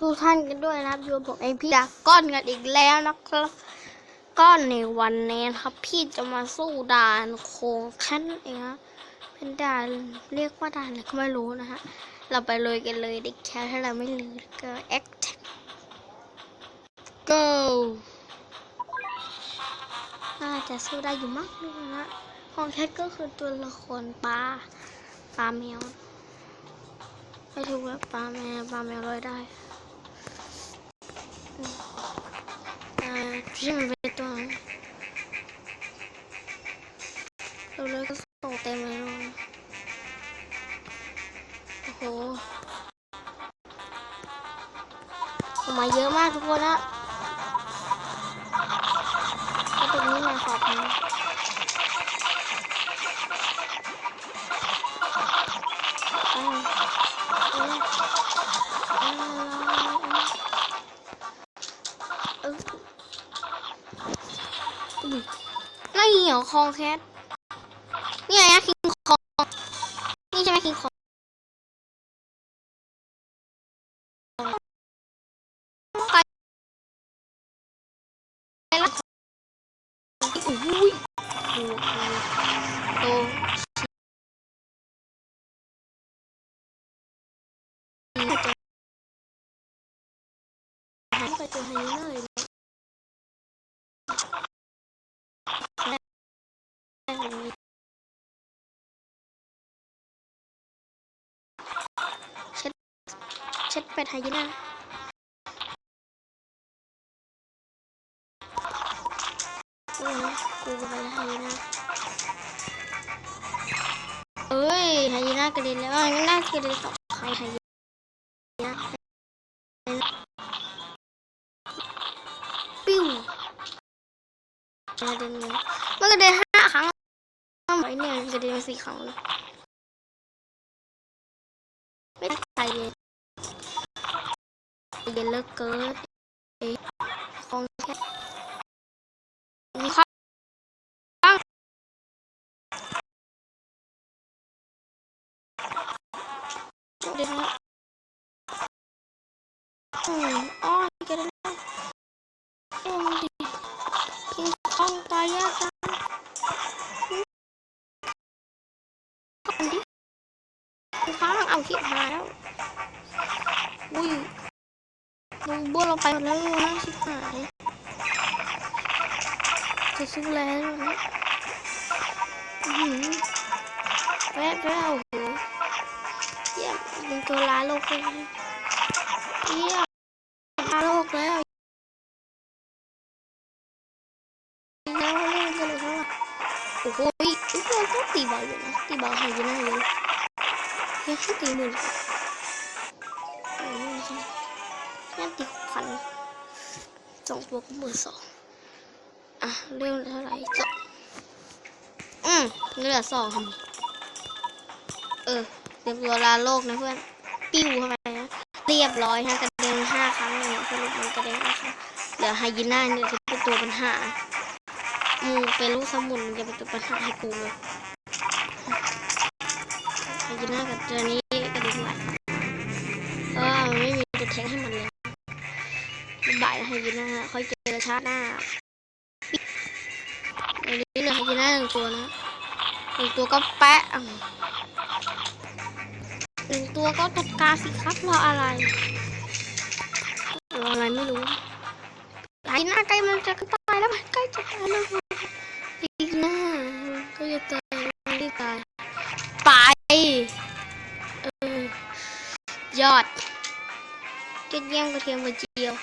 ทุกท่านกันด้วยนะครับอยู่กับผมเองพี่ดาก้อนกันอีกแล้วนะครับก้อนในวันนี้นะครับ พี่จะมาสู้ด่านโค้งแค้นเองนะเป็นด่านเรียกว่าด่านอะไรก็ไม่รู้นะฮะเราไปเลยกันเลยเด็กแค่ถ้าเราไม่ลืมก็ act go น่าจะสู้ได้อยู่มากเลยนะของแคทก็คือตัวละครปลาปลาแมวไม่ถูกแล้วปลาแมวปลาแมวลอยได้ อ่า ที่มันเป็นตัวเราเลยก็ส่งเต็มเลยโอ้โหออกมาเยอะมากทุกคนละตรงนี้มาขอบคุณ อคองแคทนี่อะไงนะคิงคองนี่ใช่ไหมคิงคองไปแล้วอุ้ยโอ้โหโตไปเจอไฮยีน่า เช็ดเป็ดไฮยีน่าโอ้ยกูไปไฮยีน่าเอ้ยไฮยีน่ากระเด็นแล้วอะงั้นน่ากระเด็นต่อใครั้งไฮยีน่าปิ้วกระเด็นเลยมันกระเด็นห้าครั้งไอ้เนี่ยกระเด็นสี่ครั้งเลยไม่ใครเลย เย็นเลิกเกินเอ๊ะของแค่มีข้างเดี๋ยวนะอืมอ้อยกระเด็นแล้วโอ้ยดิกินข้องตายยากจังอันดิกินข้างเอาขี้หาแล้วอุ้ยลง เราไปหมดแล้วนะชิบหายจะสู้แล้วนะอื้อหือแวะแวะโอ้โหเยี่ยมเป็นตัวร้ายโลกเลยเยี่ยม พันสองตัวก็หมื่นสองอะเรื่องเท่าไหร่จบอืมเหลือสองเออเตรียมตัวลาโลกนะเพื่อน ปิ้วเข้าไปนะเรียบร้อยนะกระเด็นห้าครั้งเลยสรุปมันกระเด็นห้าครั้งเหลือไฮยีน่าเนี่ยที่เป็นตัวปัญหามูเป็นลูกสมุนมันจะเป็นตัวปัญหาให้กูเลยไฮยีน่ากับตัวนี้ ค่อยเจอชาติหน้าในนี้เหลือไฮยีน่าหนึ่งตัวนะหนึ่งตัวก็แปะอะหนึ่งตัวก็จัดการสิครับรออะไรรออะไรไม่รู้ไฮยีน่าใกล้มันจะตายแล้วมันใกล้จะตายแล้วอีกหน้าก็จะตายไม่ได้ตายไปเออยอดเจ็ดเยี่ยมกระเทียมกระเจียว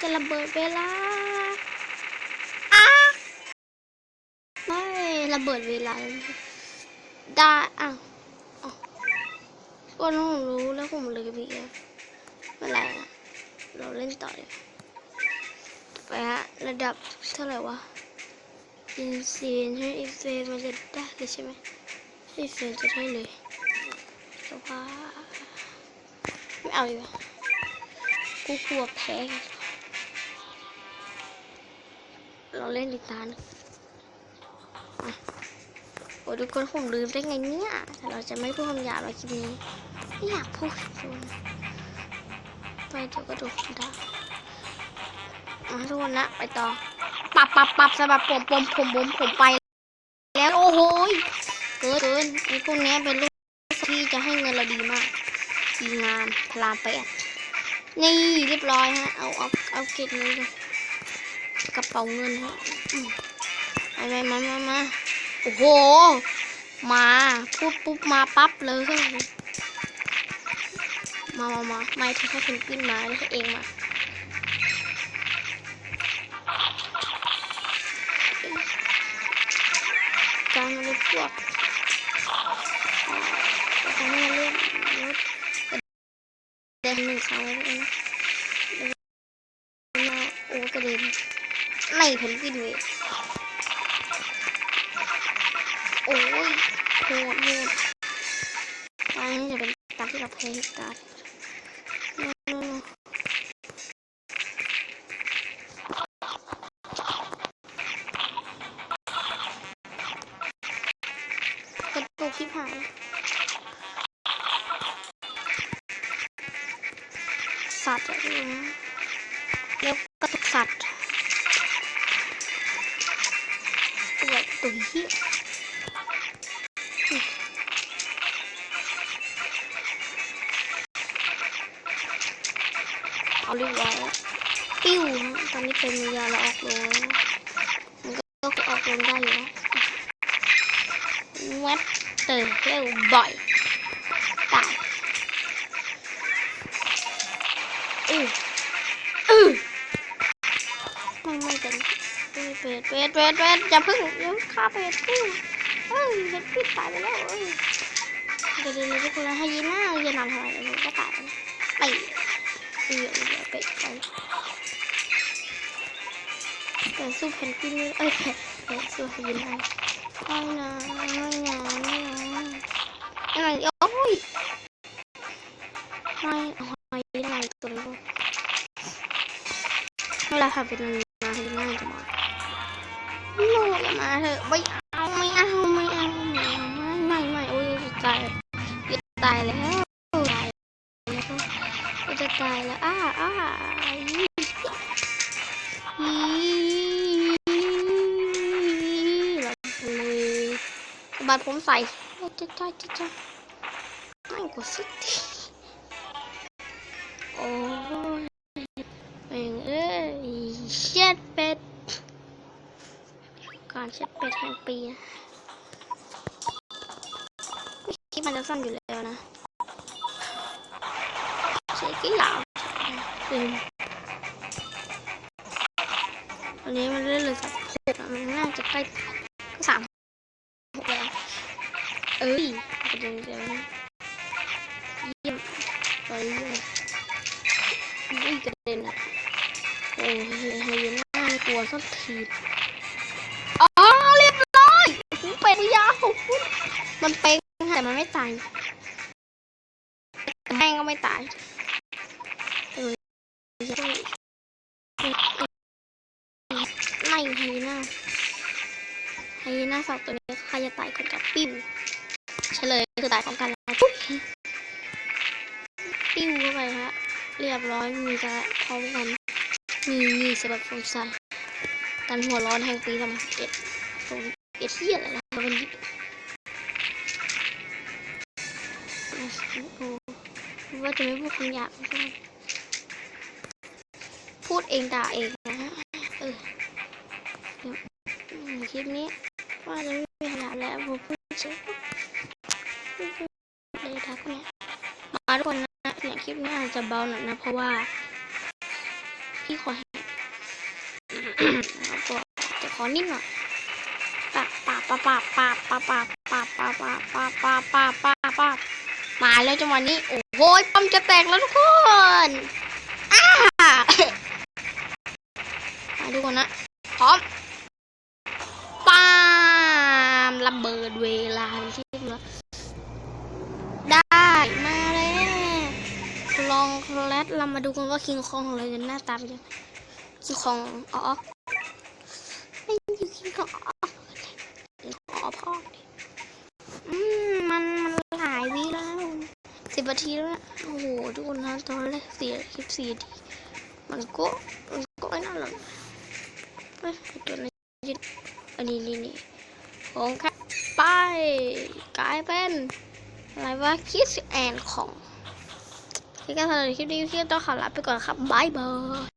จะระเบิดเวลาอ้าไม่ระเบิดเวลา ได้อ้าววก็น้องรู้แล้วผมเลยพี่เไม่ไรนะเราเล่นต่อเลยไปฮะระดับเท่าไหร่วะอินซีนให้อินเฟมันจะได้เลยใช่ไหมไม่เฟจะได้เลยแต่ว่าไม่เอาดีกว่ากูกลัวแพ้ เราเล่นอีกตานึงอ้ทุกคนผมลืมได้ไงเนี่ยแต่เราจะไม่พูดคำหยาบในคลิปนี้ไม่อยากพูดเลยไปเดี๋ยวก็โดนด่ามาทุกคนนะไปต่อปับปับปับสะบับผมผมผมผมผมไป แล้วโอ้โหเกินเกินไอ้พวกเนี้ยเป็นลูกที่จะให้เงินเราดีมากดีงามพลามไปอะนี่เรียบร้อยฮะ เอาเอาเอาเก็บเงินเลย กระเป๋าเงินฮะมามามามามาโอ้โห มาพูดปุ๊บมาปั๊บเลย มามามาไม่ถ้าเขาเป็นขึ้นมาให้เองมาจางเลยพวกจะให้เล่นรถเดินหนึ่งครั้งเลยนะมาโอ้กระเด็น ไม่เพนกวินเวยโอ้ยโหดโหดตอนนี้จะเป็นตาที่เราเพลย์ตากระตุกที่ผ่านสัตว์อะไรนะ เอาเรียบร้อยปิ้วฮะตอนนี้เป็นยาละออกลงแล้วมันก็ออกลงได้อยู่แล้วแวบเตอร์เร็วบ่อย เป็ดเป็ดเป็ดเป็ดเป็ดอย่าพึ่งอย่าฆ่าเป็ดพึ่งเอ้ยเป็ดปิดตายไปแล้วเอ้ยเดี๋ยวเดี๋ยวทุกคนให้ยีน่ายีนอนทำไมเดี๋ยวก็ตายไปเดี๋ยวเดี๋ยวเป็ดไปแต่สู้เพนกวินไม่เอ้ยเอ้ยสู้ให้ยีน่าไม่นะไม่นะไม่นะอะไรโอ้ยไม่เอาไม่ได้ตัวนี้เวลาทำเป็น มาเถอะไม่เอาไม่เอาไม่เอาไม่ไม่ไม่ไม่โอ้ยจะตายจะตายแล้วตายแล้วจะตายแล้วอ้าอ้ายี่เราเลยสะบัดผมใส่จะจะจะจะไม่กดสักทีโอ้ยแมงเอ้ยเช็ดเป็ด การเช็ดเป็ดแห่งปีคลิปมันจะสั้นอยู่แล้วนะใช้กี่ยาวอืมอันนี้มันเล่นเลยสับหกอะมันน่าจะใกล้ก็สามหกแล้วเอ้ยประเด็นเดียวนะเยี่ยมไปเยี่ยมไม่กระเด็นอะโอ้ยเฮียน่ากลัวสักที มันเป็นแต่มันไม่ตายแม่งก็ไม่ตายไม่ไฮยีน่าไฮยีน่าสองตัวนี้ใครจะตายคนกับปิ้วเฉลยคือตายของกันแล้วปุ๊บปิ้วเข้าไปฮะเรียบร้อยมีจะพร้อมกันมีมีสำหรับสงสัยการหัวร้อนแห่งปีสองพันเอ็ดสองเอ็ดเที่ยอะไรล่ะมัน ว่าจะไม่พูดคำหยาบพูดเองด่าเองนะฮะเออเดี๋ยวคลิปนี้ว่าจะไม่มีคำหยาบแล้วผมพูดเฉยเลยทักเนี่ยมาทุกคนนะเนี่ยคลิปนี้อาจจะเบาหน่อยนะ เพราะว่า พี่ขอให้แล้วก็จะขอนิดหน่อยปะปะปะปะปะปะปะปะปะปะปะปะปะปะปะ มาแล้วจังหวะนี้ โอ้โหปั๊มจะแตกแล้วทุกคนอ้ามาทุกคนนะ พร้อมปามระเบิดเวลาที่แล้วได้มาแล้วลองคลสเรามาดูกันว่าคิงคองของเราจะหน้าตาเป็นยังไงคิงคองอ๋อไม่อยู่คิงคองอ๋ออ๋อพ่อ สิบนาทีแล้วนะโอ้โหทุกคนนะตอนแรกเสียคลิปสี่ทีมันก็มันก็ไม่น่าหรอกไม่ตัวนี้อันนี้นี่นี่ของแค่ไปกลายเป็นอะไรวะคิสแอนของที่การสำหรับคลิปนี้ที่ต้องขอลาไปก่อนครับบายบาย